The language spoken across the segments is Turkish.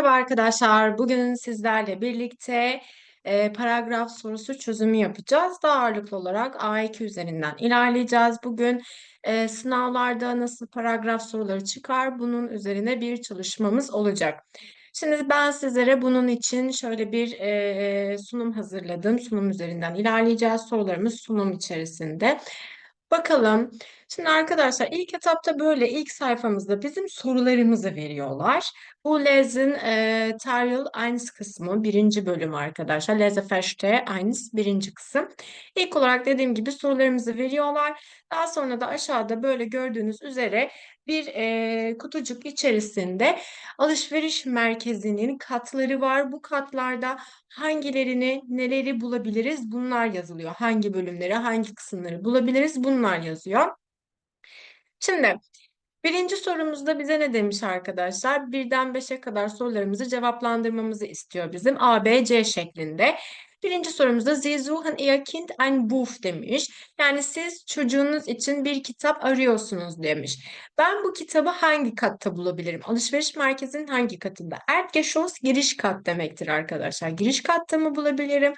Merhaba arkadaşlar. Bugün sizlerle birlikte e, paragraf sorusu çözümü yapacağız. Daha ağırlıklı olarak A2 üzerinden ilerleyeceğiz. Bugün e, sınavlarda nasıl paragraf soruları çıkar bunun üzerine bir çalışmamız olacak. Şimdi ben sizlere bunun için şöyle bir e, sunum hazırladım. Sunum üzerinden ilerleyeceğiz. Sorularımız sunum içerisinde. Bakalım. Şimdi arkadaşlar ilk etapta böyle ilk sayfamızda bizim sorularımızı veriyorlar. Bu Lesen e, Teil 1 kısmı birinci bölüm arkadaşlar. Lese Verstehe 1 birinci kısım. İlk olarak dediğim gibi sorularımızı veriyorlar. Daha sonra da aşağıda böyle gördüğünüz üzere bir e, kutucuk içerisinde alışveriş merkezinin katları var. Bu katlarda hangilerini, neleri bulabiliriz? Bunlar yazılıyor. Hangi bölümleri, hangi kısımları bulabiliriz? Bunlar yazıyor. Şimdi birinci sorumuzda bize ne demiş arkadaşlar? Birden beşe kadar sorularımızı cevaplandırmamızı istiyor bizim A, B, C şeklinde. Birinci sorumuzda Sie suchen Ihr Kind ein Buch demiş. Yani siz çocuğunuz için bir kitap arıyorsunuz demiş. Ben bu kitabı hangi katta bulabilirim? Alışveriş merkezinin hangi katında? Erdgeschoss giriş kat demektir arkadaşlar. Giriş katta mı bulabilirim?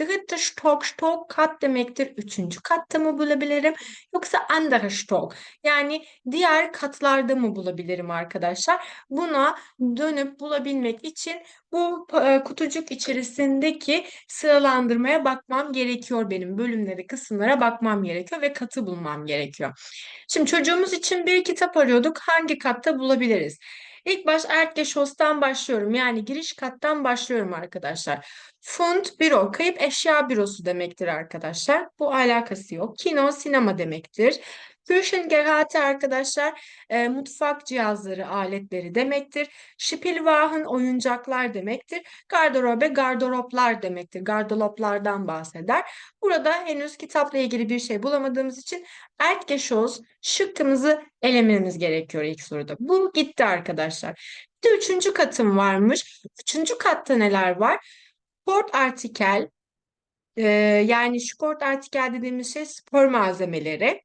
Dritte Stock, Stock kat demektir. Üçüncü katta mı bulabilirim? Yoksa andere Stock. Yani diğer katlarda mı bulabilirim arkadaşlar? Buna dönüp bulabilmek için bu e, kutucuk içerisindeki sıralandırmaya bakmam gerekiyor benim. Bölümleri, kısımlara bakmam gerekiyor ve katı bulmam gerekiyor. Şimdi çocuğumuz için bir kitap arıyorduk. Hangi katta bulabiliriz? İlk baş Erdgeschoss'tan başlıyorum. Yani giriş kattan başlıyorum arkadaşlar. Fund büro, kayıp eşya bürosu demektir arkadaşlar. Bu alakası yok. Kino, sinema demektir. Küchengeräte arkadaşlar e, mutfak cihazları, aletleri demektir. Spielwagen oyuncaklar demektir. Gardırobe gardıroplar demektir. Gardıroplardan bahseder. Burada henüz kitapla ilgili bir şey bulamadığımız için Erdgeschoss şıkkımızı elememiz gerekiyor ilk soruda. Bu gitti arkadaşlar. Bir de üçüncü katım varmış. Üçüncü katta neler var? Sport artikel, e, yani sport artikel dediğimiz şey spor malzemeleri.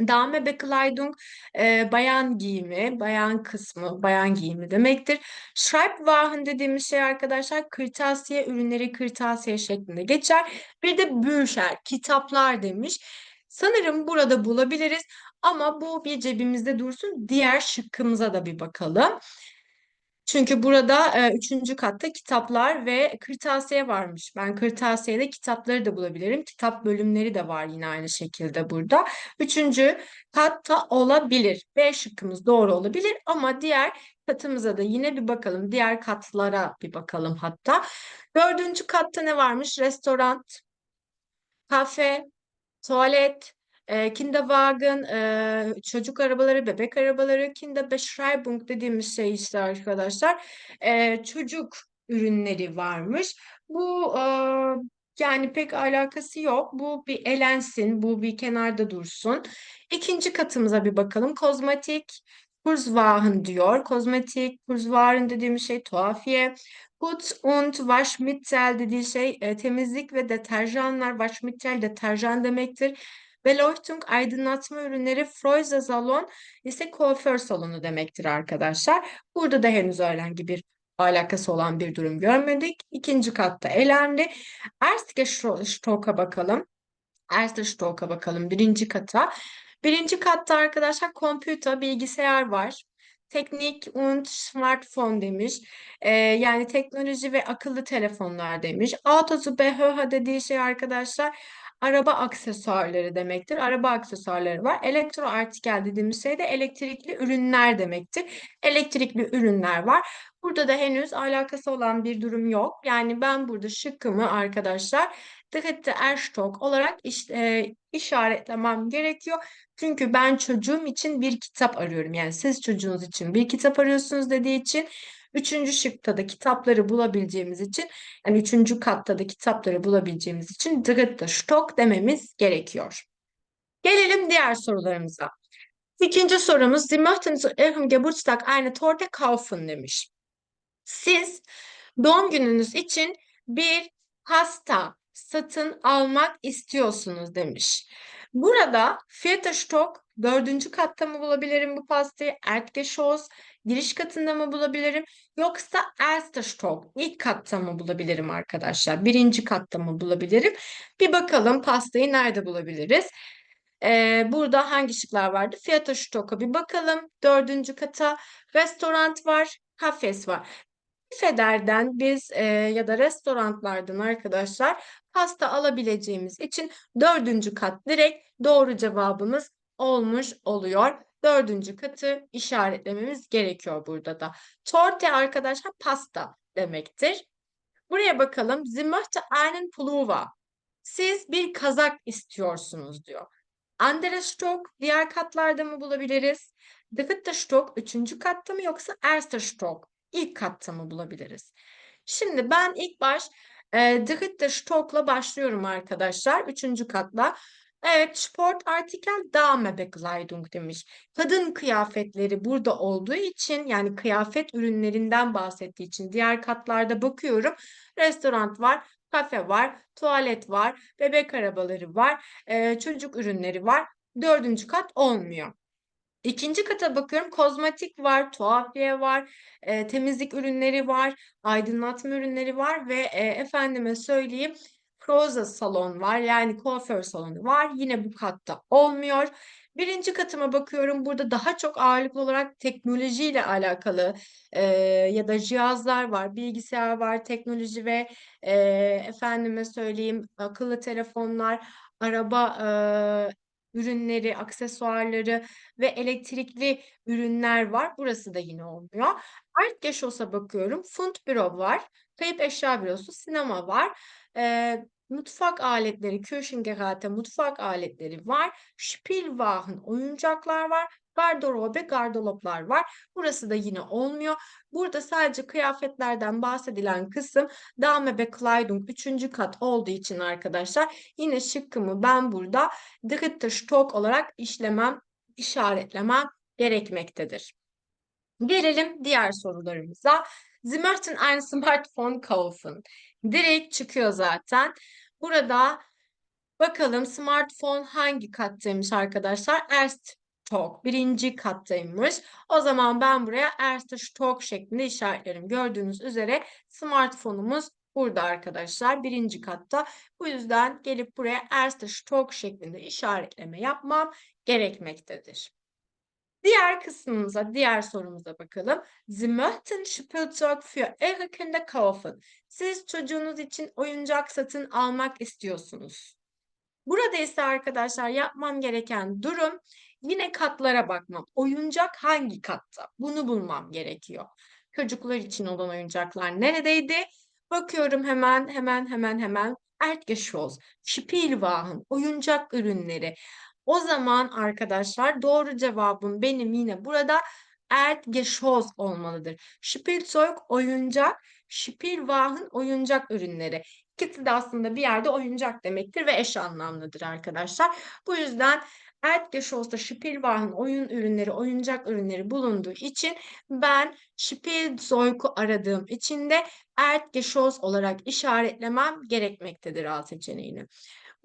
Dame Bekleidung e, bayan giyimi, bayan kısmı, bayan giyimi demektir. Schreibwaren dediğimiz şey arkadaşlar kırtasiye ürünleri kırtasiye şeklinde geçer. Bir de Bücher, kitaplar demiş. Sanırım burada bulabiliriz ama bu bir cebimizde dursun. Diğer şıkkımıza da bir bakalım. Çünkü burada e, üçüncü katta kitaplar ve kırtasiye varmış. Ben kırtasiyede kitapları da bulabilirim. Kitap bölümleri de var yine aynı şekilde burada. Üçüncü katta olabilir. B şıkkımız doğru olabilir ama diğer katımıza da yine bir bakalım. Diğer katlara bir bakalım hatta. Dördüncü katta ne varmış? Restoran, kafe, tuvalet, e, Kinderwagen, e, çocuk arabaları, bebek arabaları, Kinderbeschreibung dediğimiz şey işte arkadaşlar. E, çocuk ürünleri varmış. Bu e, yani pek alakası yok. Bu bir elensin, bu bir kenarda dursun. İkinci katımıza bir bakalım. Kozmetik, Kurzwagen diyor. Kozmetik, Kurzwaren dediğimiz şey tuhafiye. Put und Waschmittel dediği şey e, temizlik ve deterjanlar. Waschmittel deterjan demektir. Beleuchtung aydınlatma ürünleri Freuze Salon ise kuaför salonu demektir arkadaşlar. Burada da henüz herhangi bir alakası olan bir durum görmedik. İkinci katta elendi. Erste Stock'a bakalım. Erste Stock'a bakalım birinci kata. Birinci katta arkadaşlar kompüter, bilgisayar var. Teknik und smartphone demiş. Ee, yani teknoloji ve akıllı telefonlar demiş. Autozubehör dediği şey arkadaşlar araba aksesuarları demektir. Araba aksesuarları var. Elektro artikel dediğimiz şey de elektrikli ürünler demektir. Elektrikli ürünler var. Burada da henüz alakası olan bir durum yok. Yani ben burada şıkkımı arkadaşlar dritte Erstock olarak iş, e, işaretlemem gerekiyor. Çünkü ben çocuğum için bir kitap arıyorum. Yani siz çocuğunuz için bir kitap arıyorsunuz dediği için Üçüncü şıkta da kitapları bulabileceğimiz için yani üçüncü katta da kitapları bulabileceğimiz için dritte Stock dememiz gerekiyor. Gelelim diğer sorularımıza. İkinci sorumuz Sie möchten zu Ihrem Geburtstag eine Torte kaufen demiş. Siz doğum gününüz için bir pasta satın almak istiyorsunuz demiş. Burada Vierte Stock dördüncü katta mı bulabilirim bu pastayı? Erdgeschoss giriş katında mı bulabilirim yoksa erster Stock ilk katta mı bulabilirim arkadaşlar? Birinci katta mı bulabilirim? Bir bakalım pastayı nerede bulabiliriz? Ee, burada hangi şıklar vardı? Fiyata Stock'a bir bakalım. Dördüncü kata restoran var, kafes var. Feder'den biz e, ya da restoranlardan arkadaşlar pasta alabileceğimiz için dördüncü kat direkt doğru cevabımız olmuş oluyor. Dördüncü katı işaretlememiz gerekiyor burada da. Torte arkadaşlar pasta demektir. Buraya bakalım. Sie möchte einen Pullover. Siz bir kazak istiyorsunuz diyor. Andere diğer katlarda mı bulabiliriz? Dritte üçüncü katta mı yoksa erster Stock ilk katta mı bulabiliriz? Şimdi ben ilk baş e, Dritte Stock'la başlıyorum arkadaşlar. Üçüncü katla. Evet, Sportartikel Damebekleidung demiş. Kadın kıyafetleri burada olduğu için yani kıyafet ürünlerinden bahsettiği için diğer katlarda bakıyorum. Restoran var, kafe var, tuvalet var, bebek arabaları var, e, çocuk ürünleri var. Dördüncü kat olmuyor. İkinci kata bakıyorum. Kozmetik var, tuhafiye var, e, temizlik ürünleri var, aydınlatma ürünleri var ve e, efendime söyleyeyim proza salon var. Yani kuaför salonu var. Yine bu katta olmuyor. Birinci katıma bakıyorum. Burada daha çok ağırlıklı olarak teknolojiyle alakalı e, ya da cihazlar var. Bilgisayar var, teknoloji ve e, efendime söyleyeyim akıllı telefonlar, araba e, ürünleri, aksesuarları ve elektrikli ürünler var. Burası da yine olmuyor. Art Geschoss'a bakıyorum. Fundbüro var. Kayıp eşya bürosu, sinema var. E, mutfak aletleri, Küchengeräte mutfak aletleri var. Spielwaren oyuncaklar var. Gardırobe, gardıroplar var. Burası da yine olmuyor. Burada sadece kıyafetlerden bahsedilen kısım Dame Bekleidung 3. kat olduğu için arkadaşlar yine şıkkımı ben burada dritte Stock olarak işlemem, işaretlemem gerekmektedir. Gelelim diğer sorularımıza. Sie möchten ein Smartphone kaufen. Direkt çıkıyor zaten. Burada bakalım smartphone hangi kattaymış arkadaşlar? Erst Stock birinci kattaymış. O zaman ben buraya Erste Stock şeklinde işaretlerim. Gördüğünüz üzere smartphone'umuz burada arkadaşlar. Birinci katta. Bu yüzden gelip buraya Erste Stock şeklinde işaretleme yapmam gerekmektedir. Diğer kısmımıza, diğer sorumuza bakalım. Sie möchten Spielzeug für Ihre Kinder kaufen. Siz çocuğunuz için oyuncak satın almak istiyorsunuz. Burada ise arkadaşlar yapmam gereken durum yine katlara bakmam. Oyuncak hangi katta? Bunu bulmam gerekiyor. Çocuklar için olan oyuncaklar neredeydi? Bakıyorum hemen hemen hemen hemen Erdgeschoss, Spielwagen, oyuncak ürünleri. O zaman arkadaşlar doğru cevabım benim yine burada Erdgeschoss olmalıdır. Spielzeug oyuncak, Spielwagen oyuncak ürünleri. İkisi de aslında bir yerde oyuncak demektir ve eş anlamlıdır arkadaşlar. Bu yüzden Erdgeschoss'ta Spielwagen oyun ürünleri, oyuncak ürünleri bulunduğu için ben Spielzeug'u aradığım için de Erdgeschoss olarak işaretlemem gerekmektedir alt seçeneğini.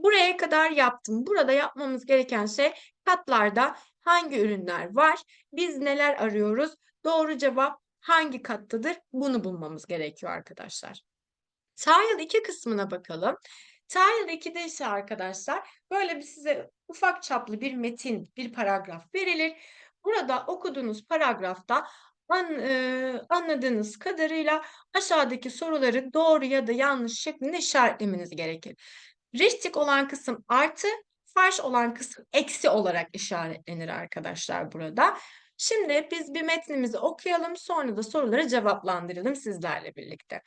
Buraya kadar yaptım. Burada yapmamız gereken şey katlarda hangi ürünler var? Biz neler arıyoruz? Doğru cevap hangi kattadır? Bunu bulmamız gerekiyor arkadaşlar. Tile 2 kısmına bakalım. Tile 2'de ise arkadaşlar böyle bir size ufak çaplı bir metin, bir paragraf verilir. Burada okuduğunuz paragrafta an, e, anladığınız kadarıyla aşağıdaki soruları doğru ya da yanlış şeklinde işaretlemeniz gerekir. Richtig olan kısım artı, farş olan kısım eksi olarak işaretlenir arkadaşlar burada. Şimdi biz bir metnimizi okuyalım sonra da soruları cevaplandıralım sizlerle birlikte.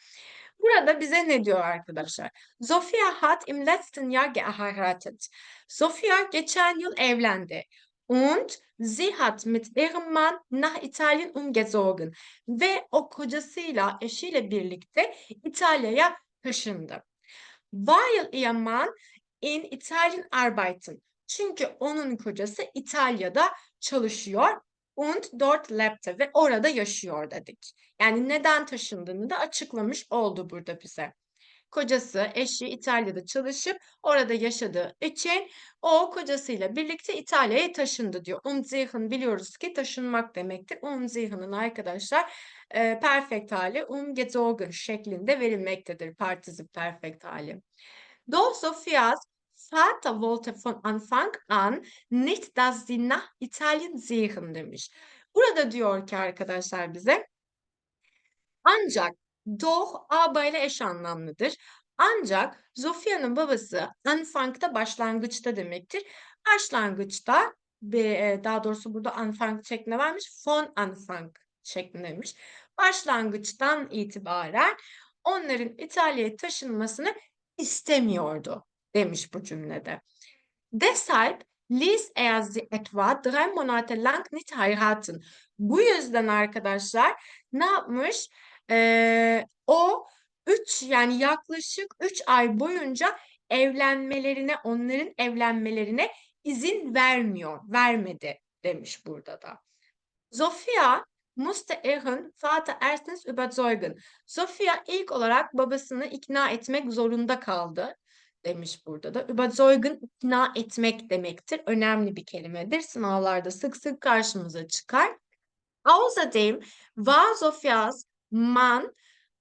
Burada bize ne diyor arkadaşlar? Sofia hat im letzten Jahr geheiratet. Sofia geçen yıl evlendi. Und sie hat mit ihrem Mann nach Italien umgezogen. Ve o kocasıyla, eşiyle birlikte İtalya'ya taşındı. Weil ihr Mann in Italien arbeiten. Çünkü onun kocası İtalya'da çalışıyor. Und dort lebte ve orada yaşıyor dedik. Yani neden taşındığını da açıklamış oldu burada bize. Kocası, eşi İtalya'da çalışıp orada yaşadığı için o kocasıyla birlikte İtalya'ya taşındı diyor. Umziehen biliyoruz ki taşınmak demektir. Umziehen'ın arkadaşlar e, perfect hali umgezogen şeklinde verilmektedir. Partizip perfect hali. Doch Sophias Vater wollte von Anfang an nicht, dass sie nach Italien sehen demiş. Burada diyor ki arkadaşlar bize ancak doch aba ile eş anlamlıdır. Ancak Zofia'nın babası Anfang'da başlangıçta demektir. Başlangıçta ve daha doğrusu burada Anfang şeklinde vermiş. Von Anfang şeklindeymiş. Başlangıçtan itibaren onların İtalya'ya taşınmasını istemiyordu demiş bu cümlede. Deshalb ließ er sie etwa drei Monate lang nicht heiraten. Bu yüzden arkadaşlar ne yapmış? Ee, o üç yani yaklaşık üç ay boyunca evlenmelerine, onların evlenmelerine izin vermiyor, vermedi demiş burada da. Sophia musste ihren Vater erstens überzeugen. Sophia ilk olarak babasını ikna etmek zorunda kaldı demiş burada da. Überzeugen ikna etmek demektir. Önemli bir kelimedir. Sınavlarda sık sık karşımıza çıkar. Außerdem war Sophias Mann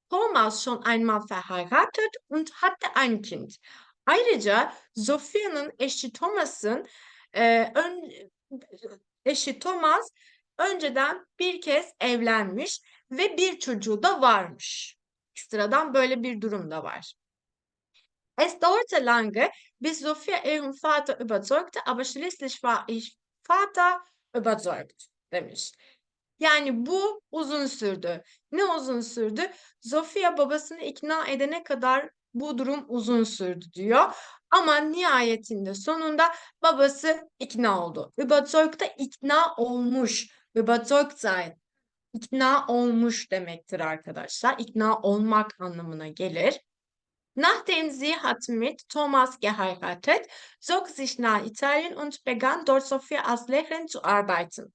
Thomas schon einmal verheiratet und hatte ein Kind. Ayrıca Sophia'nın eşi Thomas'ın e, eşi Thomas önceden bir kez evlenmiş ve bir çocuğu da varmış. Sıradan böyle bir durum da var. Es dauerte lange, bis Sophia ihren Vater überzeugte, aber schließlich war ich Vater überzeugt demiş. Yani bu uzun sürdü. Ne uzun sürdü? Sofia babasını ikna edene kadar bu durum uzun sürdü diyor. Ama nihayetinde sonunda babası ikna oldu. Überzeugt da ikna olmuş. Überzeugt sein. İkna olmuş demektir arkadaşlar. İkna olmak anlamına gelir. Nachdem sie hat mit Thomas geheiratet, zog sich nach Italien und begann dort Sophia als Lehrerin zu arbeiten.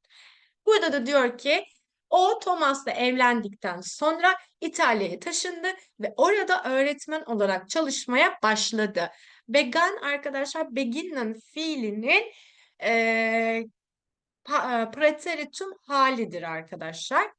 Burada da diyor ki o Thomas'la evlendikten sonra İtalya'ya taşındı ve orada öğretmen olarak çalışmaya başladı. Began arkadaşlar beginnen fiilinin e, Präteritum halidir arkadaşlar.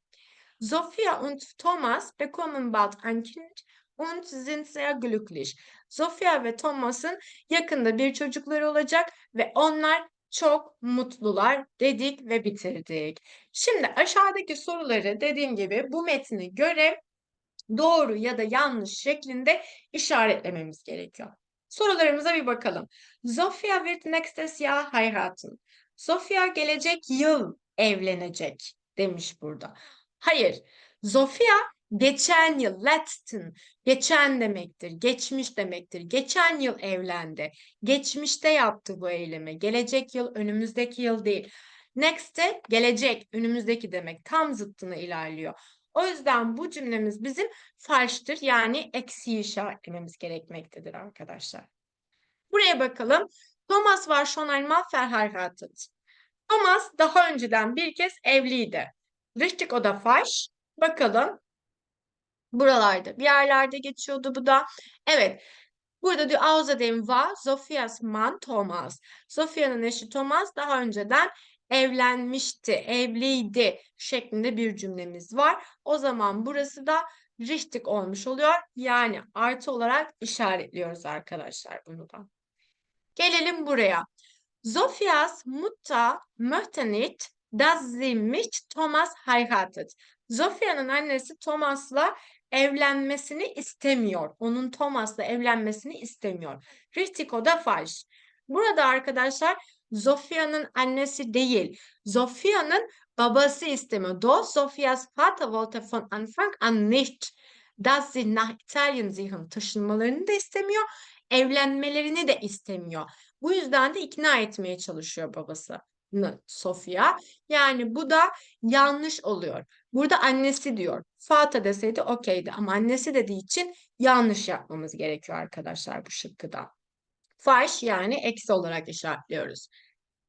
Sophia und Thomas bekommen bald ein Kind und sind sehr glücklich. Sophia ve Thomas'ın yakında bir çocukları olacak ve onlar çok mutlular dedik ve bitirdik. Şimdi aşağıdaki soruları dediğim gibi bu metni göre doğru ya da yanlış şeklinde işaretlememiz gerekiyor. Sorularımıza bir bakalım. Sofia wird nächstes Jahr heiraten. Sofia gelecek yıl evlenecek demiş burada. Hayır. Sofia geçen yıl letzten geçen demektir, geçmiş demektir. Geçen yıl evlendi. Geçmişte yaptı bu eylemi. Gelecek yıl önümüzdeki yıl değil. Next de gelecek önümüzdeki demek. Tam zıttını ilerliyor. O yüzden bu cümlemiz bizim falştır. Yani eksiği işaretlememiz gerekmektedir arkadaşlar. Buraya bakalım. Thomas var schon einmal verheiratet. Thomas daha önceden bir kez evliydi. Richtig o da falsch. Bakalım. Buralarda bir yerlerde geçiyordu bu da. Evet. Burada diyor außerdem war Sophias Mann Thomas. Sophia'nın eşi Thomas daha önceden evlenmişti, evliydi şeklinde bir cümlemiz var. O zaman burası da richtig olmuş oluyor. Yani artı olarak işaretliyoruz arkadaşlar bunu da. Gelelim buraya. Sophias Mutter möchte nicht, dass sie mich Thomas heiratet. Sophia'nın annesi Thomas'la evlenmesini istemiyor. Onun Thomas'la evlenmesini istemiyor. Ritiko da falş. Burada arkadaşlar Zofia'nın annesi değil. Zofia'nın babası istemiyor. Do Sofias Vater wollte von Anfang an nicht, dass sie nach Italien ziehen. Taşınmalarını da istemiyor. Evlenmelerini de istemiyor. Bu yüzden de ikna etmeye çalışıyor babası. Sofia. Yani bu da yanlış oluyor. Burada annesi diyor. Fata deseydi okeydi ama annesi dediği için yanlış yapmamız gerekiyor arkadaşlar bu şıkkıda. Falsch yani eksi olarak işaretliyoruz.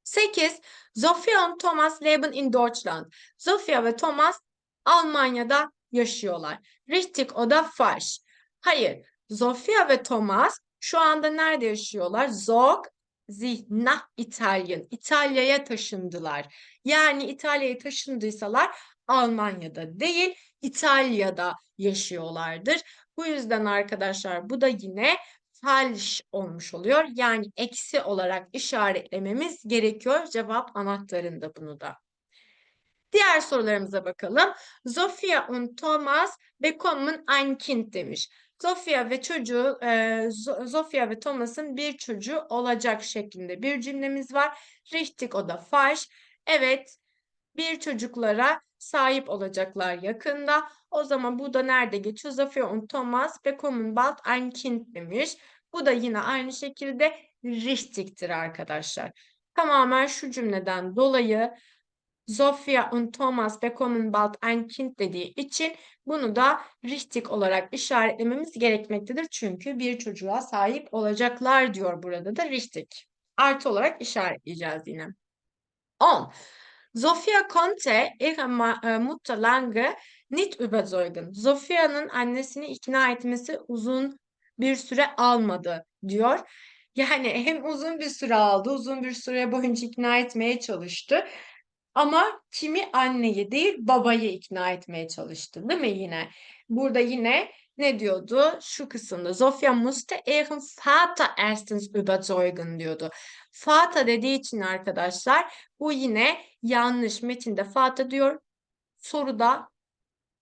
8. Sophia und Thomas leben in Deutschland. Sophia ve Thomas Almanya'da yaşıyorlar. Richtig o da falsch. Hayır. Sofia ve Thomas şu anda nerede yaşıyorlar? Zog, sie nach Italien. İtalya'ya taşındılar. Yani İtalya'ya taşındıysalar Almanya'da değil, İtalya'da yaşıyorlardır. Bu yüzden arkadaşlar bu da yine falsch olmuş oluyor. Yani eksi olarak işaretlememiz gerekiyor cevap anahtarında bunu da. Diğer sorularımıza bakalım. Sophia und Thomas bekommen ein Kind demiş. Sofia ve çocuğu, e, Sofia ve Thomas'ın bir çocuğu olacak şeklinde bir cümlemiz var. Richtig o da falsch. Evet, bir çocuklara sahip olacaklar yakında. O zaman bu da nerede geçiyor? Und Thomas bekommen bald ein Kind demiş. Bu da yine aynı şekilde richtig'tir arkadaşlar. Tamamen şu cümleden dolayı Sophia und Thomas bekommen bald ein Kind dediği için bunu da richtig olarak işaretlememiz gerekmektedir. Çünkü bir çocuğa sahip olacaklar diyor burada da richtig. Artı olarak işaretleyeceğiz yine. 10. Sophia konnte ihre Mutter lange nicht überzeugen. Sophia'nın annesini ikna etmesi uzun bir süre almadı diyor. Yani hem uzun bir süre aldı, uzun bir süre boyunca ikna etmeye çalıştı. Ama kimi anneyi değil babayı ikna etmeye çalıştı değil mi yine? Burada yine ne diyordu? Şu kısımda Sofia musste ihren Vater erstens überzeugen diyordu. Vater dediği için arkadaşlar bu yine yanlış. Metinde Vater diyor. Soruda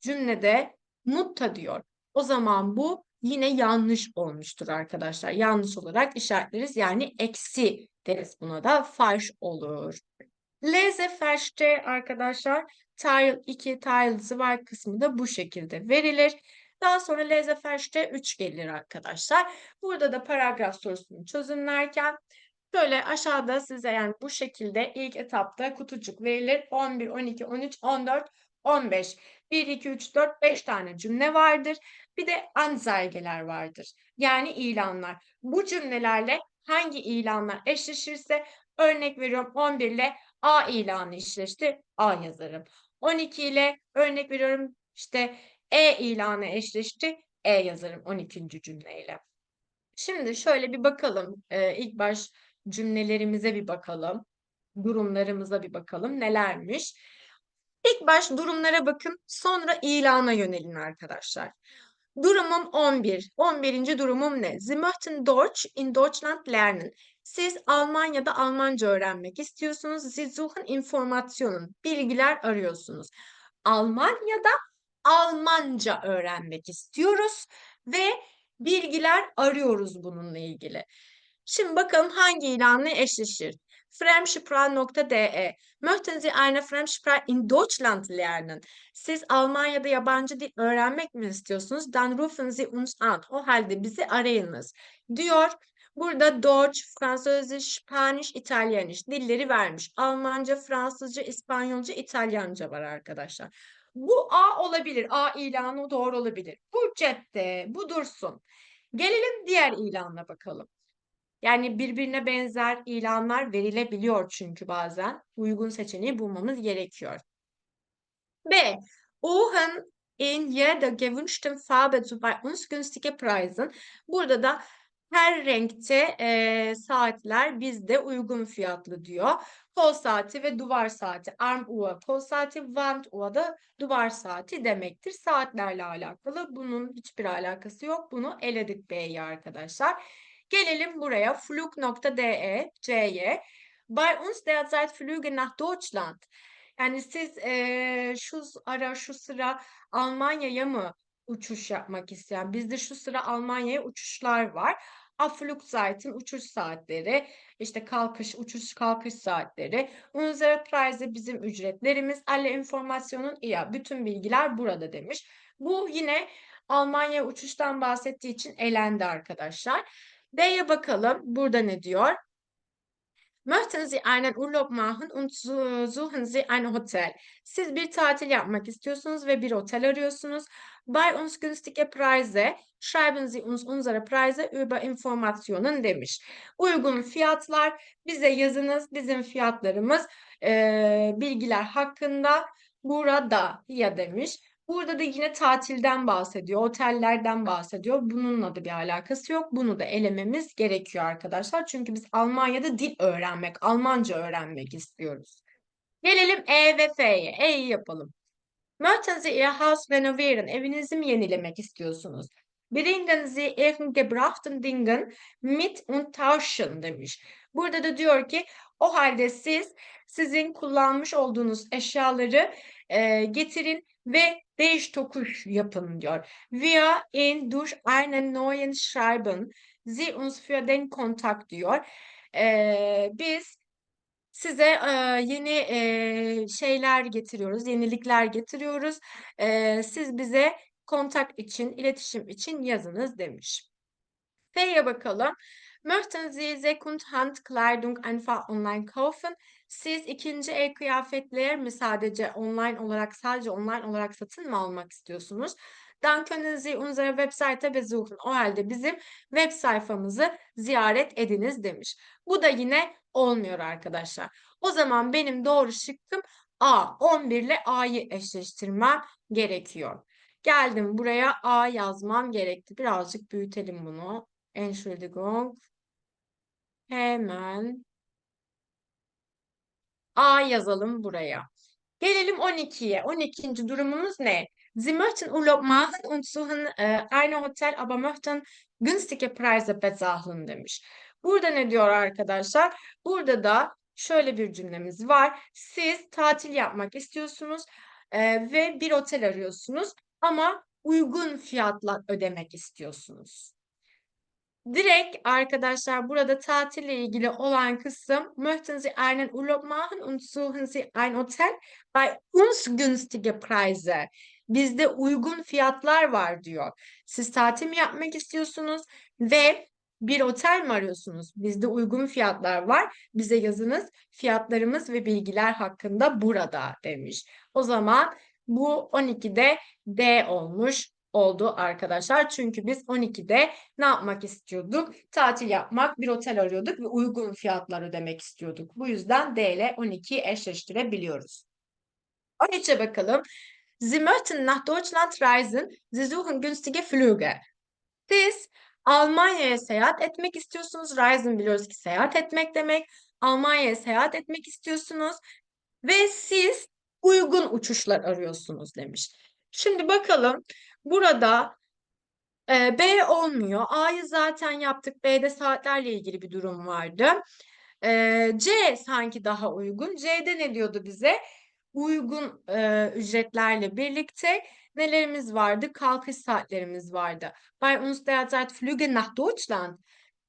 cümlede mutta diyor. O zaman bu yine yanlış olmuştur arkadaşlar. Yanlış olarak işaretleriz. Yani eksi deriz buna da falsch olur. Leze Ferş'te arkadaşlar tile 2 tiles var kısmı da bu şekilde verilir. Daha sonra Ferş'te 3 gelir arkadaşlar. Burada da paragraf sorusunu çözümlerken Şöyle aşağıda size yani bu şekilde ilk etapta kutucuk verilir. 11, 12, 13, 14, 15. 1, 2, 3, 4, 5 tane cümle vardır. Bir de anzeigeler vardır. Yani ilanlar. Bu cümlelerle hangi ilanlar eşleşirse örnek veriyorum 11 ile A ilanı eşleşti. A yazarım. 12 ile örnek veriyorum işte E ilanı eşleşti. E yazarım 12. cümleyle. Şimdi şöyle bir bakalım. Ee, ilk baş cümlelerimize bir bakalım. Durumlarımıza bir bakalım. Nelermiş? İlk baş durumlara bakın. Sonra ilana yönelin arkadaşlar. Durumum 11. 11. durumum ne? Sie möchten Deutsch in Deutschland lernen. Siz Almanya'da Almanca öğrenmek istiyorsunuz. Sie suchen Informationen. Bilgiler arıyorsunuz. Almanya'da Almanca öğrenmek istiyoruz ve bilgiler arıyoruz bununla ilgili. Şimdi bakalım hangi ilanla eşleşir? Fremdsprache.de Möchten Sie eine Fremdsprache in Deutschland lernen? Siz Almanya'da yabancı dil öğrenmek mi istiyorsunuz? Dann rufen Sie uns an. O halde bizi arayınız. Diyor. Burada Deutsch, Fransızca, Spanish, İtalyaniş dilleri vermiş. Almanca, Fransızca, İspanyolca, İtalyanca var arkadaşlar. Bu A olabilir. A ilanı doğru olabilir. Bu cepte, bu dursun. Gelelim diğer ilanla bakalım. Yani birbirine benzer ilanlar verilebiliyor çünkü bazen. Uygun seçeneği bulmamız gerekiyor. B. Ohen in jeder gewünschten Farbe zu bei uns günstige Preisen. Burada da her renkte e, saatler bizde uygun fiyatlı diyor. Kol saati ve duvar saati. Arm uğa kol saati, wand uğa da duvar saati demektir. Saatlerle alakalı. Bunun hiçbir alakası yok. Bunu eledik B'yi arkadaşlar. Gelelim buraya. Flug.de, C'ye. Bei uns derzeit Flüge nach Deutschland. Yani siz e, şu ara şu sıra Almanya'ya mı uçuş yapmak isteyen? Bizde şu sıra Almanya'ya uçuşlar var. Aflugzeit'in uçuş saatleri, işte kalkış, uçuş kalkış saatleri. Unsere Preise bizim ücretlerimiz. Alle informasyonun ya bütün bilgiler burada demiş. Bu yine Almanya uçuştan bahsettiği için elendi arkadaşlar. D'ye bakalım. Burada ne diyor? Möchten Sie einen Urlaub machen und suchen Sie ein Hotel? Siz bir tatil yapmak istiyorsunuz ve bir otel arıyorsunuz. Bei uns günstige Preise. Schreiben Sie uns unsere Preise über Informationen demiş. Uygun fiyatlar bize yazınız. Bizim fiyatlarımız e, bilgiler hakkında burada ya demiş. Burada da yine tatilden bahsediyor, otellerden bahsediyor. Bununla da bir alakası yok. Bunu da elememiz gerekiyor arkadaşlar. Çünkü biz Almanya'da dil öğrenmek, Almanca öğrenmek istiyoruz. Gelelim E ve F'ye. E'yi yapalım. Möchten Sie Ihr Haus renovieren? Evinizi mi yenilemek istiyorsunuz? Bringen Sie Ihren gebrauchten Dingen mit und tauschen demiş. Burada da diyor ki o halde siz sizin kullanmış olduğunuz eşyaları e, getirin ve değiş tokuş yapın diyor. Wir in durch einen neuen schreiben Sie uns für den Kontakt diyor. E, biz size e, yeni e, şeyler getiriyoruz, yenilikler getiriyoruz. E, siz bize kontak için, iletişim için yazınız demiş. F'ye bakalım. Möchten Sie Sekundhand-Kleidung einfach online kaufen? Siz ikinci el kıyafetleri mi sadece online olarak, sadece online olarak satın mı almak istiyorsunuz? Dann können Sie unsere Webseite besuchen. O halde bizim web sayfamızı ziyaret ediniz demiş. Bu da yine olmuyor arkadaşlar. O zaman benim doğru şıkkım A. 11 ile A'yı eşleştirmem gerekiyor. Geldim buraya A yazmam gerekti. Birazcık büyütelim bunu. Entschuldigung. Hemen A yazalım buraya. Gelelim 12'ye. 12. durumumuz ne? Sie möchten Urlaub machen und suchen äh, eine Hotel, aber möchten günstige Preise bezahlen demiş. Burada ne diyor arkadaşlar? Burada da şöyle bir cümlemiz var. Siz tatil yapmak istiyorsunuz e, ve bir otel arıyorsunuz ama uygun fiyatla ödemek istiyorsunuz. Direkt arkadaşlar burada tatille ilgili olan kısım möchten Sie einen Urlaub machen und suchen Sie ein Hotel bei uns günstige Preise. Bizde uygun fiyatlar var diyor. Siz tatil mi yapmak istiyorsunuz ve bir otel mi arıyorsunuz? Bizde uygun fiyatlar var. Bize yazınız fiyatlarımız ve bilgiler hakkında burada demiş. O zaman bu 12'de D olmuş oldu arkadaşlar. Çünkü biz 12'de ne yapmak istiyorduk? Tatil yapmak, bir otel arıyorduk ve uygun fiyatlar ödemek istiyorduk. Bu yüzden D ile 12'yi eşleştirebiliyoruz. 13'e bakalım. Sie möchten nach Deutschland reisen. Sie suchen günstige Flüge. Siz Almanya'ya seyahat etmek istiyorsunuz. Reisen biliyoruz ki seyahat etmek demek. Almanya'ya seyahat etmek istiyorsunuz ve siz uygun uçuşlar arıyorsunuz demiş. Şimdi bakalım burada e, B olmuyor. A'yı zaten yaptık. B'de saatlerle ilgili bir durum vardı. E, C sanki daha uygun. C'de ne diyordu bize? Uygun e, ücretlerle birlikte nelerimiz vardı? Kalkış saatlerimiz vardı. Bei uns derzeit Flüge nach Deutschland.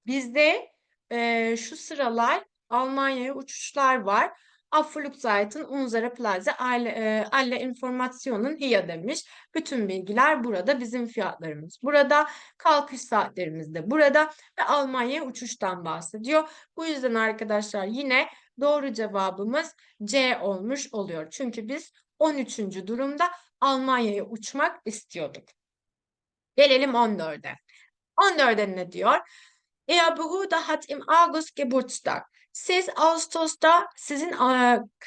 Bizde e, şu sıralar Almanya'ya uçuşlar var. Afflugzeiten unsere Plaza alle, e, alle Informationen hier demiş. Bütün bilgiler burada. Bizim fiyatlarımız burada. Kalkış saatlerimiz de burada. Ve Almanya'ya uçuştan bahsediyor. Bu yüzden arkadaşlar yine doğru cevabımız C olmuş oluyor. Çünkü biz 13. durumda Almanya'ya uçmak istiyorduk. Gelelim 14'e. 14'e ne diyor? Ihr Bruder hat im August Geburtstag. Siz Ağustos'ta sizin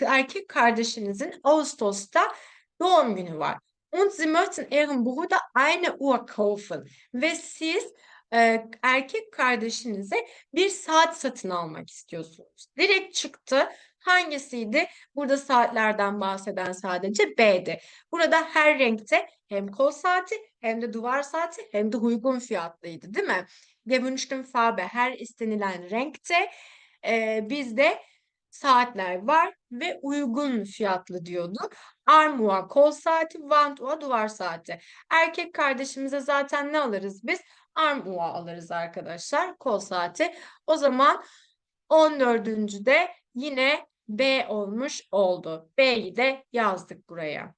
erkek kardeşinizin Ağustos'ta doğum günü var. Und Sie möchten Ihrem Bruder eine Uhr kaufen. Ve siz e, erkek kardeşinize bir saat satın almak istiyorsunuz. Direkt çıktı. Hangisiydi? Burada saatlerden bahseden sadece B'di. Burada her renkte hem kol saati hem de duvar saati hem de uygun fiyatlıydı değil mi? Gewünschten Farbe her istenilen renkte e, bizde saatler var ve uygun fiyatlı diyorduk. Armua kol saati, Vantua duvar saati. Erkek kardeşimize zaten ne alırız biz? Armua alırız arkadaşlar kol saati. O zaman 14. de yine B olmuş oldu. B'yi de yazdık buraya.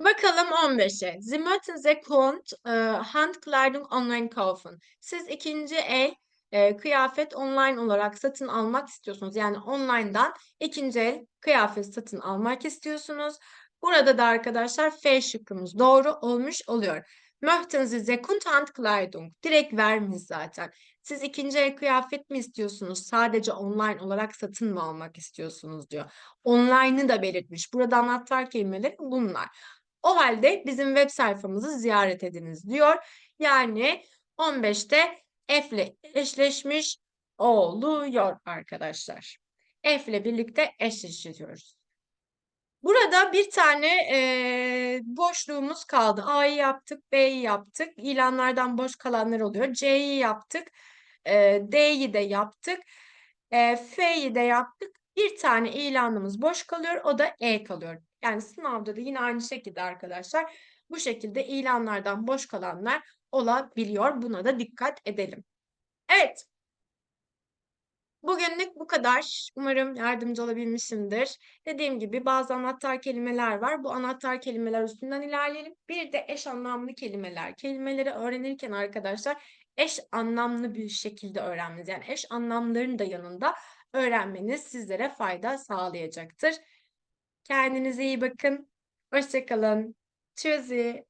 Bakalım 15'e. Sie möchten Sekund e, Handkleidung online kaufen. Siz ikinci el e, kıyafet online olarak satın almak istiyorsunuz. Yani online'dan ikinci el kıyafet satın almak istiyorsunuz. Burada da arkadaşlar F şıkkımız doğru olmuş oluyor. Möchten Sie Sekundhandkleidung? Direkt vermiş zaten. Siz ikinci el kıyafet mi istiyorsunuz? Sadece online olarak satın mı almak istiyorsunuz diyor. Online'ı da belirtmiş. Burada anahtar kelimeleri bunlar. O halde bizim web sayfamızı ziyaret ediniz diyor. Yani 15'te F ile eşleşmiş oluyor arkadaşlar. F ile birlikte eşleştiriyoruz. Burada bir tane eee, boşluğumuz kaldı. A'yı yaptık, B'yi yaptık. İlanlardan boş kalanlar oluyor. C'yi yaptık. eee, D'yi de yaptık. eee, F'yi de yaptık. Bir tane ilanımız boş kalıyor. O da E kalıyor. Yani sınavda da yine aynı şekilde arkadaşlar bu şekilde ilanlardan boş kalanlar olabiliyor. Buna da dikkat edelim. Evet. Bugünlük bu kadar. Umarım yardımcı olabilmişimdir. Dediğim gibi bazı anahtar kelimeler var. Bu anahtar kelimeler üstünden ilerleyelim. Bir de eş anlamlı kelimeler. Kelimeleri öğrenirken arkadaşlar eş anlamlı bir şekilde öğrenmeniz. Yani eş anlamların da yanında öğrenmeniz sizlere fayda sağlayacaktır. Kendinize iyi bakın. Hoşça kalın. Tschüssi.